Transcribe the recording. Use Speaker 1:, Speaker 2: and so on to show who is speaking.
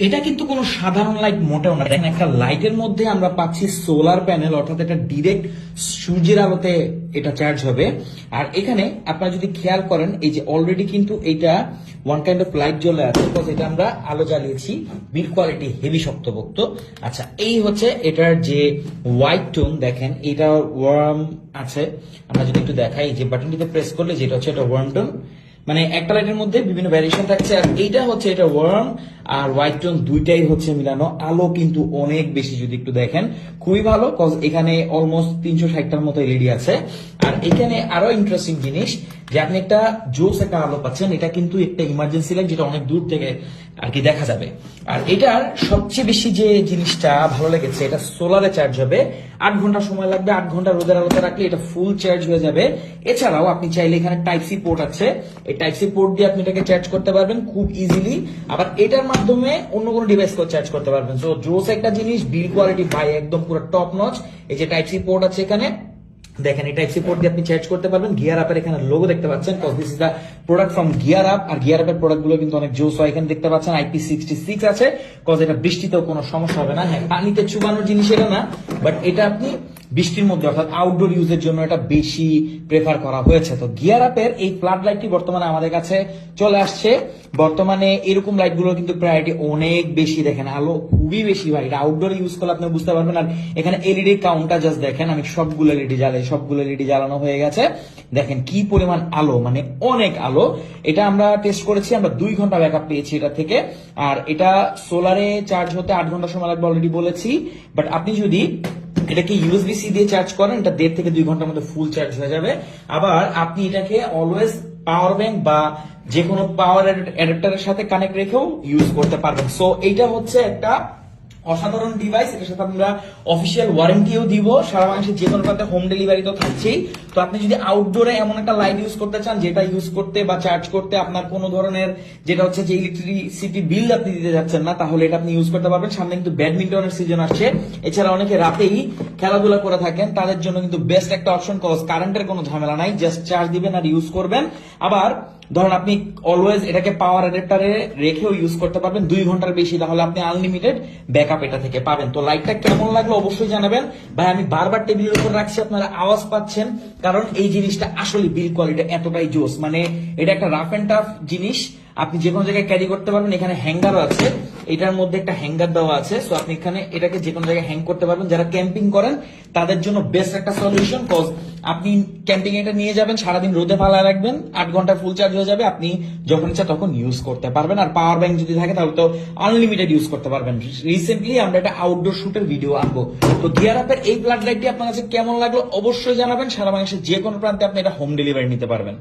Speaker 1: এটা কিন্তু কোনো সাধারণ লাইট মোটেও না। দেখেন একটা লাইটের মধ্যে আমরা পাচ্ছি সোলার প্যানেল অর্থাৎ এটা ডিরেক্ট সূর্যের আলোতে এটা চার্জ হবে। আর এখানে আপনারা যদি খেয়াল করেন, এই যে অলরেডি কিন্তু এটা ওয়ান কাইন্ড অফ লাইট জ্বলে আছে বিকজ এটা আমরা আলো জ্বালিয়েছি বিল কোয়ালিটি হেভি শক্তপোক্ত। আচ্ছা এই হচ্ছে এটার যে হোয়াইট টোন দেখেন এটা ওয়ার্ম আছে। আমরা যদি একটু দেখাই যে বাটনটিতে প্রেস করলে যেটা হচ্ছে এটা ওয়ার্ম টোন মানে একটা লাইটের মধ্যে বিভিন্ন ভ্যারিয়েশন থাকছে, আর এইটা হচ্ছে এটা ওয়ার্ম আর হোয়াইট টোন দুইটাই হচ্ছে মিলানো আলো, কিন্তু অনেক বেশি যদি একটু দেখেন। খুবই ভালো কজ এখানে অলমোস্ট তিনশো ষাটটার মতো এলইডি আছে। আর এখানে আরও ইন্টারেস্টিং জিনিস যে আপনি একটা জোস একটা আলো পাচ্ছেন, এটা কিন্তু একটা ইমার্জেন্সি লাইট যেটা অনেক দূর থেকে আর কি দেখা যাবে। আর এটার সবচেয়ে বেশি যে জিনিসটা ভালো লেগেছে, এটা সোলারে চার্জ হবে। আট ঘণ্টা সময় লাগবে, আট ঘণ্টা রোদের আলোতে রাখলে এটা ফুল চার্জ হয়ে যাবে। এছাড়াও আপনি চাইলে এখানে টাইপ সি পোর্ট আছে। এই টাইপ সি পোর্ট দিয়ে আপনি এটাকে চার্জ করতে পারবেন খুব ইজিলি আবার এটার মাধ্যমে অন্য কোনো ডিভাইস চার্জ করতে পারবেন। সো জোস একটা জিনিস বিল কোয়ালিটি ভাই একদম পুরো টপ নচ এই যে টাইপ সি পোর্ট আছে এখানে দেখেন, এটা টাইপ পোর্ট দিয়ে আপনি চার্জ করতে পারবেন। গিয়ার আপের এখানে লোগো দেখতে পাচ্ছেন cause this is product from gear up R gear আপের প্রোডাক্টগুলো কিন্তু অনেক জোস হয় এখানে দেখতে পাচ্ছেন আইপি সিক্সটি সিক্স আছে কজ এটা বৃষ্টিতেও কোনো সমস্যা হবে না। হ্যাঁ পানিতে চুবানোর জিনিস এটা না বাট এটা আপনি বৃষ্টির মধ্যে, অর্থাৎ আউটডোর ইউজের জন্য এটা বেশি প্রেফার করা হয়েছে। তো গিয়ার আপের এই ফ্লাড লাইটটি বর্তমানে আমাদের কাছে চলে আসছে। বর্তমানে এরকম লাইটগুলো কিন্তু প্রায়োরিটি অনেক বেশি দেখেন, আলো খুবই বেশি ভাই। এটা আউটডোর ইউজ করলে আপনি বুঝতে পারবেন। আর এখানে এলইডি কাউন্টার জাস্ট দেখেন, আমি সবগুলো এলইডি জ্বালাই, সবগুলো এলইডি জ্বালানো হয়ে গেছে। দেখেন কি পরিমাণ আলো মানে অনেক আলো। এটা আমরা টেস্ট করেছি, আমরা দুই ঘণ্টা ব্যাকআপ পেয়েছি এটা থেকে। আর এটা সোলারে চার্জ হতে আট ঘণ্টা সময় লাগবে অলরেডি বলেছি। বাট আপনি যদি এটাকে ইউএসবি সি দিয়ে চার্জ করেন? এটা দেড় থেকে দুই ঘণ্টার মধ্যে ফুল চার্জ হয়ে যাবে। আবার আপনি এটাকে অলওয়েজ পাওয়ার ব্যাংক বা যে কোনো পাওয়ার অ্যাডাপ্টারের সাথে কানেক্ট রেখেও ইউজ করতে পারবেন। সো এইটা হচ্ছে একটা অসাধারণ ডিভাইস এটার সাথে আমরা অফিসিয়াল ওয়ারেন্টিও দিব। সারা বাংলাদেশের যে কোনো প্রান্তে হোম ডেলিভারি তো থাকছেই। তো আপনি যদি আউটডোরে এমন একটা লাইট ইউজ করতে চান, যেটা ইউজ করতে বা চার্জ করতে আপনার কোনো ধরনের, যেটা হচ্ছে যে ইলেকট্রিসিটি বিল আপনি দিতে যাচ্ছেন না, তাহলে এটা আপনি ইউজ করতে পারবেন। সামনে কিন্তু ব্যাডমিন্টনের সিজন আসছে। এছাড়া অনেকে রাতেই খেলাধুলা করে থাকেন। তাদের জন্য কিন্তু বেস্ট একটা অপশন কজ কারেন্টের কোনো ঝামেলা নাই। জাস্ট চার্জ দিবেন আর ইউজ করবেন। আবার ধরুন আপনি অলওয়েজ এটাকে পাওয়ার অ্যাডাপ্টারে রেখেও ইউজ করতে পারবেন দুই ঘণ্টার বেশি তাহলে আপনি আনলিমিটেড ব্যাকআপ এটা থেকে পাবেন। তো লাইটটা কেমন লাগল অবশ্যই জানাবেন। ভাই, আমি বারবার টেবিলের উপর রাখছি, আপনারা আওয়াজ পাচ্ছেন, কারণ এই জিনিসটা আসলে বিল কোয়ালিটি এতটাই জোস। মানে এটা একটা রাফ অ্যান্ড টাফ জিনিস। আপনি যে কোনো জায়গায় ক্যারি করতে পারবেন, এখানে হ্যাঙ্গারও আছে। এটার মধ্যে একটা হ্যাঙ্গার দেওয়া আছে। সো আপনি এখানে এটাকে যে কোনো জায়গায় হ্যাং করতে পারবেন। যারা ক্যাম্পিং করেন, তাদের জন্য বেস্ট একটা সলিউশন কজ আপনি ক্যাম্পিং এটা নিয়ে যাবেন, সারাদিন রোদে ফালা রাখবেন, আট ঘণ্টা ফুল চার্জ হয়ে যাবে, আপনি যখন ইচ্ছা তখন ইউজ করতে পারবেন। আর পাওয়ার ব্যাংক যদি থাকে, তাহলে তো আনলিমিটেড ইউজ করতে পারবেন। রিসেন্টলি আমরা একটা আউটডোর শুটের ভিডিও আনব। তো গিয়ার আপের এই ব্লাড লাইটটি আপনার কাছে কেমন লাগল, অবশ্যই জানাবেন। সারা বাংলাদেশের যে কোনো প্রান্তে আপনি এটা হোম ডেলিভারি নিতে পারবেন।